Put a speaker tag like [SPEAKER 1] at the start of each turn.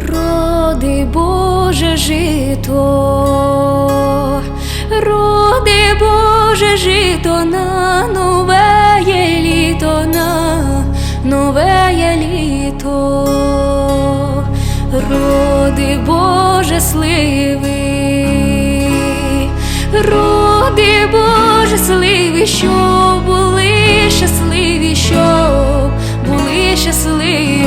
[SPEAKER 1] роди Боже жито, роди Боже жито на нове є літо, на нове є літо, роди Боже сливи, роди Боже сливи, що були щасливі, що були щасливі.